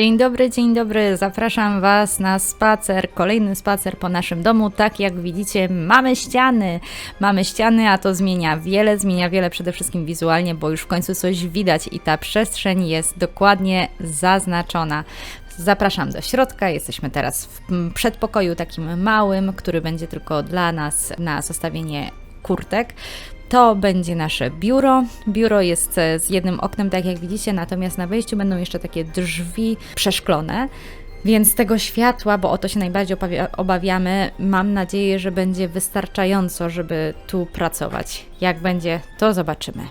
Dzień dobry, dzień dobry. Zapraszam Was na spacer, kolejny spacer po naszym domu. Tak jak widzicie, mamy ściany. Mamy ściany, a to zmienia wiele, zmienia wiele przede wszystkim wizualnie, bo już w końcu coś widać i ta przestrzeń jest dokładnie zaznaczona. Zapraszam do środka. Jesteśmy teraz w przedpokoju takim małym, który będzie tylko dla nas na zostawienie kurtek. To będzie nasze biuro. Biuro jest e, z jednym oknem, tak jak widzicie, natomiast na wejściu będą jeszcze takie drzwi przeszklone. Więc tego światła, bo o to się najbardziej obawiamy, mam nadzieję, że będzie wystarczająco, żeby tu pracować. Jak będzie, to zobaczymy.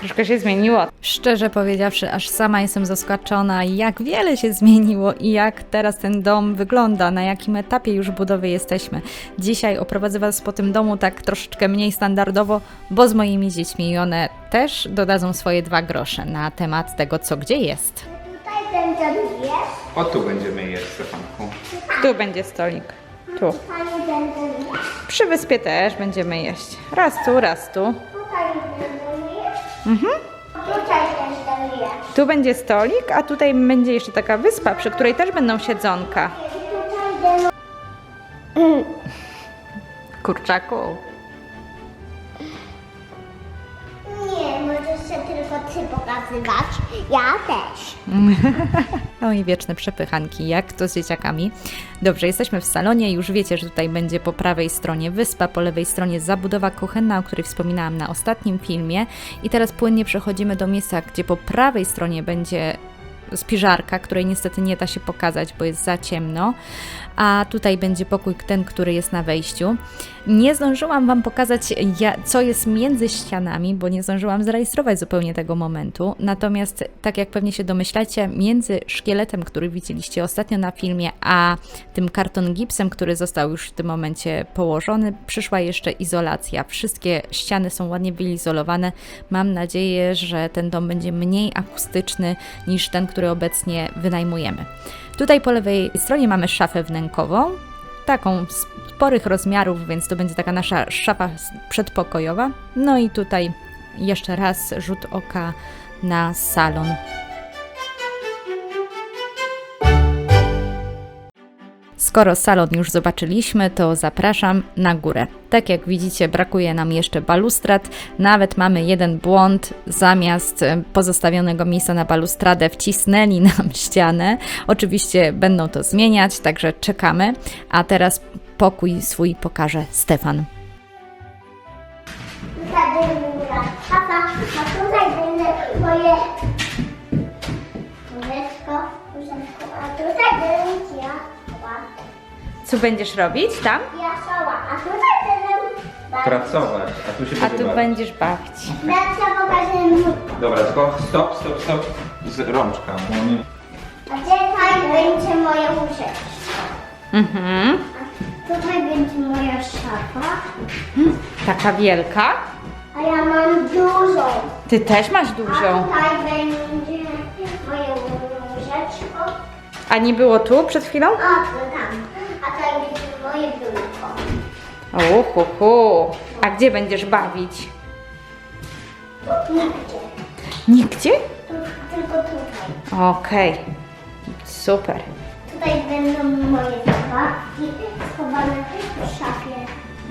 Troszkę się zmieniło. Szczerze powiedziawszy, aż sama jestem zaskoczona, jak wiele się zmieniło i jak teraz ten dom wygląda, na jakim etapie już budowy jesteśmy. Dzisiaj oprowadzę Was po tym domu tak troszeczkę mniej standardowo, bo z moimi dziećmi i one też dodadzą swoje dwa grosze na temat tego, co gdzie jest. Tutaj będzie dwie, O tu będziemy jeść, Stefanku. Tu będzie stolik. Tu. tutaj. Przy wyspie też będziemy jeść. Raz tu, raz tu. Tutaj będzie Tutaj dwie. Tu będzie stolik, a tutaj będzie jeszcze taka wyspa, przy której też będą siedzonka. Kurczaku. Się pokazywać. Ja też. No i wieczne przepychanki, jak to z dzieciakami. Dobrze, jesteśmy w salonie, już wiecie, że tutaj będzie po prawej stronie wyspa, po lewej stronie zabudowa kuchenna, o której wspominałam na ostatnim filmie. I teraz płynnie przechodzimy do miejsca, gdzie po prawej stronie będzie spiżarka, której niestety nie da się pokazać, bo jest za ciemno, a tutaj będzie pokój ten, który jest na wejściu. Nie zdążyłam Wam pokazać, co jest między ścianami, bo nie zdążyłam zarejestrować zupełnie tego momentu. Natomiast, tak jak pewnie się domyślacie, między szkieletem, który widzieliście ostatnio na filmie, a tym karton gipsem, który został już w tym momencie położony, przyszła jeszcze izolacja. Wszystkie ściany są ładnie wyizolowane. Mam nadzieję, że ten dom będzie mniej akustyczny niż ten, który obecnie wynajmujemy. Tutaj po lewej stronie mamy szafę wnękową, taką sporych rozmiarów, więc to będzie taka nasza szafa przedpokojowa. No i tutaj jeszcze raz rzut oka na salon. Skoro salon już zobaczyliśmy, to zapraszam na górę. Tak jak widzicie, brakuje nam jeszcze balustrad. Nawet mamy jeden błąd. Zamiast e, pozostawionego miejsca na balustradę wcisnęli nam ścianę. Oczywiście będą to zmieniać, także czekamy. A teraz pokój swój pokaże Stefan. Moja szapa, a tutaj będzie moje... Co będziesz robić tam? Ja szała, a tutaj będę... Pracować, a tu się A tu bawić. będziesz bawić. Pokażę. Dobra, tylko stop, stop, stop. Z rączka. No nie. A tutaj będzie moje łóżeczko. Mhm. A tutaj będzie moja szafa. Taka wielka. A ja mam dużą. Ty też masz A dużą. tutaj będzie moje łóżeczko. A nie było tu przed chwilą? A to tam. Uhuhu. A gdzie będziesz bawić? Nigdzie. Tylko tutaj. Okej. Super. Tutaj będą moje zabawki schowane w szafie.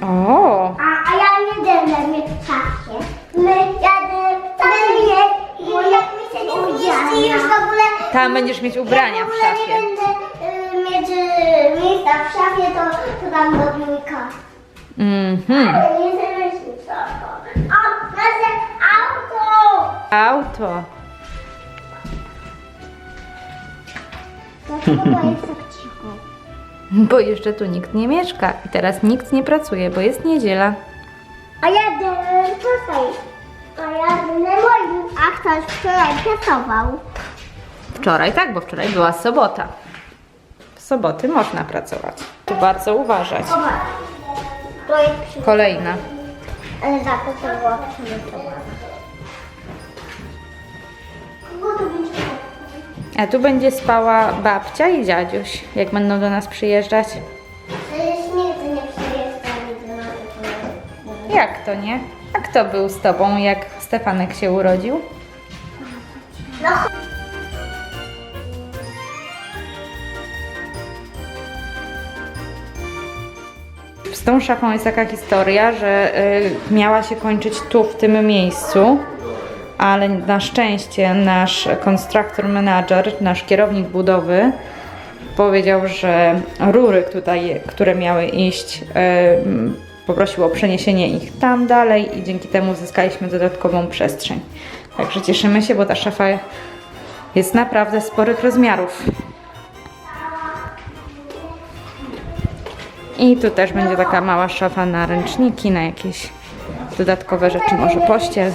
O, A, a ja nie będę mieć w szafie. My jadę będę mieć, bo jak mi się nie zmieści już w ogóle... tam będziesz mieć ubrania jak w w ogóle szafie. nie będę y, mieć y, miejsca w szafie, to, to dam do biurka. Mhm. Ale nie zależy co to. O, nasze auto! Auto. Dlaczego jest tak cicho? Bo jeszcze tu nikt nie mieszka i teraz nikt nie pracuje, bo jest niedziela. A ja będę tutaj. A ja będę moim. A ktoś wczoraj pracował. Wczoraj tak, bo wczoraj była sobota. W soboty można pracować. Tu bardzo uważać. Zobacz. Kolejna. Ale za to to było przygotowane. A tu będzie spała babcia i dziadziuś, jak będą do nas przyjeżdżać. Przecież nigdy nie przyjeżdżali do nas. Jak to nie? A kto był z tobą, jak Stefanek się urodził. No Z tą szafą jest taka historia, że y, miała się kończyć tu, w tym miejscu, ale na szczęście nasz constructor manager, nasz kierownik budowy, powiedział, że rury tutaj, które miały iść, y, poprosił o przeniesienie ich tam dalej i dzięki temu uzyskaliśmy dodatkową przestrzeń. Także cieszymy się, bo ta szafa jest naprawdę sporych rozmiarów. I tu też będzie taka mała szafa na ręczniki, na jakieś dodatkowe rzeczy, może pościel.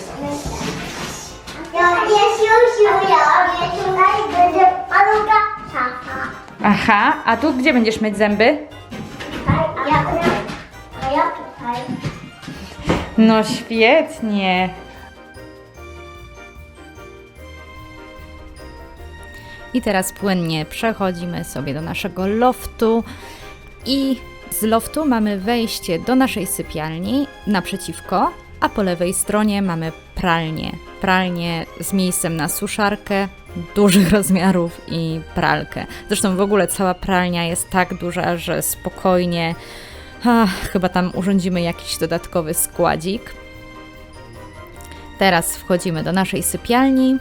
Aha, a tu gdzie będziesz mieć zęby? No świetnie. I teraz płynnie przechodzimy sobie do naszego loftu i z loftu mamy wejście do naszej sypialni naprzeciwko, a po lewej stronie mamy pralnię. Pralnię z miejscem na suszarkę dużych rozmiarów i pralkę. Zresztą w ogóle cała pralnia jest tak duża, że spokojnie Ach, chyba tam urządzimy jakiś dodatkowy składzik. Teraz wchodzimy do naszej sypialni.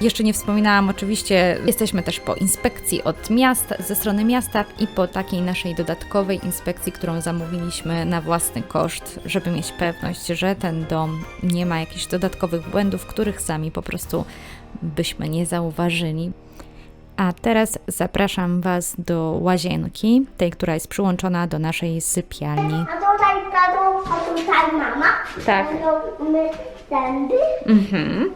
Jeszcze nie wspominałam, oczywiście jesteśmy też po inspekcji od miasta, ze strony miasta i po takiej naszej dodatkowej inspekcji, którą zamówiliśmy na własny koszt, żeby mieć pewność, że ten dom nie ma jakichś dodatkowych błędów, których sami po prostu byśmy nie zauważyli. A teraz zapraszam Was do łazienki, tej, która jest przyłączona do naszej sypialni. A tutaj tato, a tutaj mama. Tak. Będą my zęby. Mhm.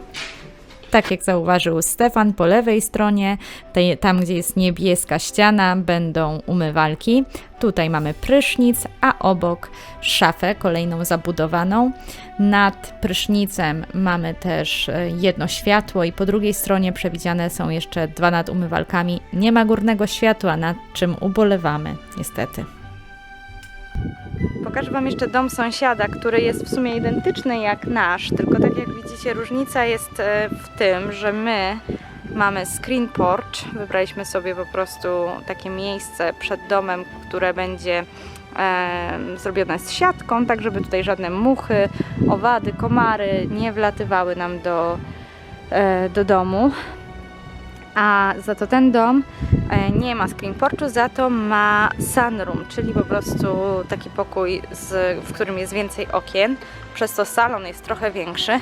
Tak jak zauważył Stefan, po lewej stronie, tej, tam gdzie jest niebieska ściana, będą umywalki. Tutaj mamy prysznic, a obok szafę kolejną zabudowaną. Nad prysznicem mamy też e, jedno światło i po drugiej stronie przewidziane są jeszcze dwa nad umywalkami. Nie ma górnego światła, nad czym ubolewamy, niestety. Pokażę Wam jeszcze dom sąsiada, który jest w sumie identyczny jak nasz, tylko tak jak widzicie, różnica jest e, w tym, że my mamy screen porch. Wybraliśmy sobie po prostu takie miejsce przed domem, które będzie e, zrobione z siatką, tak żeby tutaj żadne muchy, owady, komary nie wlatywały nam do, e, do domu. A za to ten dom e, nie ma screen porchu, za to ma sunroom, czyli po prostu taki pokój, z, w którym jest więcej okien. Przez to salon jest trochę większy.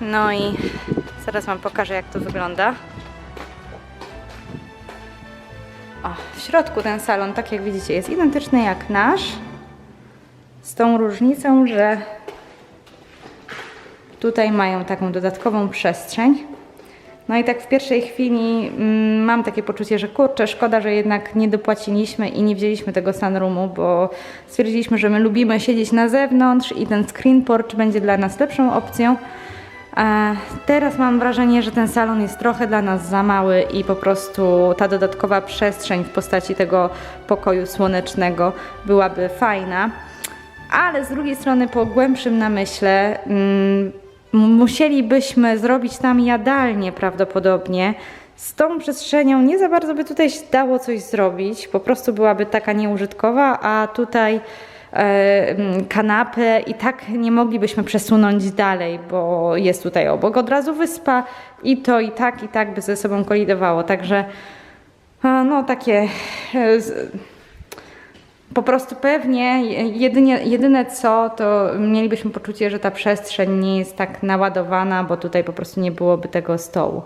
No i zaraz Wam pokażę, jak to wygląda. O, w środku ten salon, tak jak widzicie, jest identyczny jak nasz. Z tą różnicą, że tutaj mają taką dodatkową przestrzeń. No i tak w pierwszej chwili mm, mam takie poczucie, że kurczę, szkoda, że jednak nie dopłaciliśmy i nie wzięliśmy tego sunroomu, bo stwierdziliśmy, że my lubimy siedzieć na zewnątrz i ten screen porch będzie dla nas lepszą opcją. E, teraz mam wrażenie, że ten salon jest trochę dla nas za mały i po prostu ta dodatkowa przestrzeń w postaci tego pokoju słonecznego byłaby fajna. Ale z drugiej strony, po głębszym namyśle, mm, musielibyśmy zrobić tam jadalnię prawdopodobnie. Z tą przestrzenią nie za bardzo by tutaj się dało coś zrobić, po prostu byłaby taka nieużytkowa, a tutaj e, kanapę i tak nie moglibyśmy przesunąć dalej, bo jest tutaj obok od razu wyspa i to i tak, i tak by ze sobą kolidowało. Także e, no takie e, po prostu pewnie jedynie, jedyne co, to mielibyśmy poczucie, że ta przestrzeń nie jest tak naładowana, bo tutaj po prostu nie byłoby tego stołu.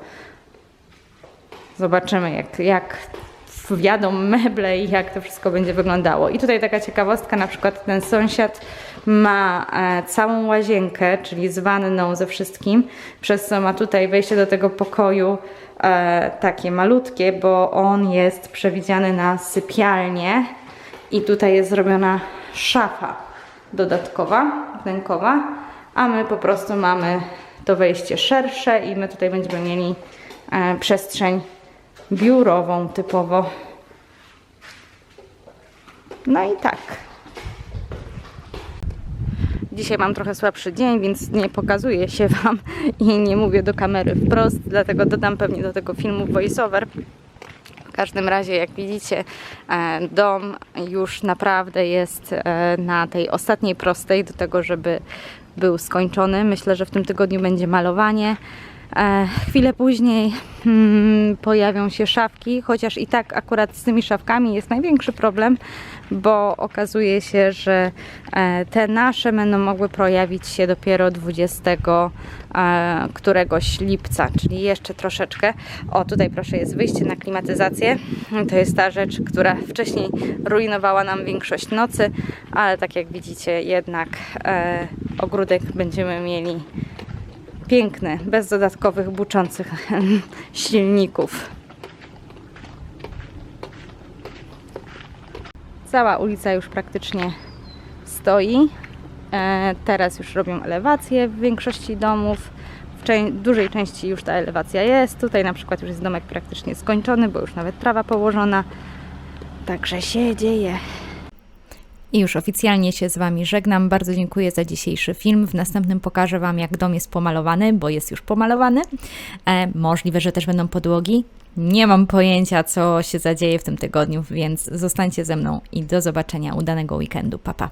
Zobaczymy, jak, jak wjadą meble i jak to wszystko będzie wyglądało. I tutaj taka ciekawostka, na przykład ten sąsiad ma e, całą łazienkę, czyli z wanną ze wszystkim, przez co ma tutaj wejście do tego pokoju e, takie malutkie, bo on jest przewidziany na sypialnię i tutaj jest zrobiona szafa dodatkowa, wnękowa, a my po prostu mamy to wejście szersze i my tutaj będziemy mieli e, przestrzeń biurową typowo. No i tak. Dzisiaj mam trochę słabszy dzień, więc nie pokazuję się Wam i nie mówię do kamery wprost, dlatego dodam pewnie do tego filmu voiceover. Każdym razie, jak widzicie, e, dom już naprawdę jest e, na tej ostatniej prostej do tego, żeby był skończony. Myślę, że w tym tygodniu będzie malowanie. E, Chwilę później hmm, pojawią się szafki, chociaż i tak akurat z tymi szafkami jest największy problem, bo okazuje się, że e, te nasze będą mogły pojawić się dopiero 20 e, któregoś lipca, czyli jeszcze troszeczkę. O, tutaj proszę jest wyjście na klimatyzację. To jest ta rzecz, która wcześniej rujnowała nam większość nocy, ale tak jak widzicie, jednak ogródek będziemy mieli piękny, bez dodatkowych buczących silników. Cała ulica już praktycznie stoi. E, teraz już robią elewację w większości domów. W dużej części już ta elewacja jest. Tutaj na przykład już jest domek praktycznie skończony, bo już nawet trawa położona. Także się dzieje. I już oficjalnie się z Wami żegnam. Bardzo dziękuję za dzisiejszy film. W następnym pokażę Wam, jak dom jest pomalowany, bo jest już pomalowany. E, możliwe, że też będą podłogi. Nie mam pojęcia, co się zadzieje w tym tygodniu, więc zostańcie ze mną i do zobaczenia. Udanego weekendu. Pa, pa.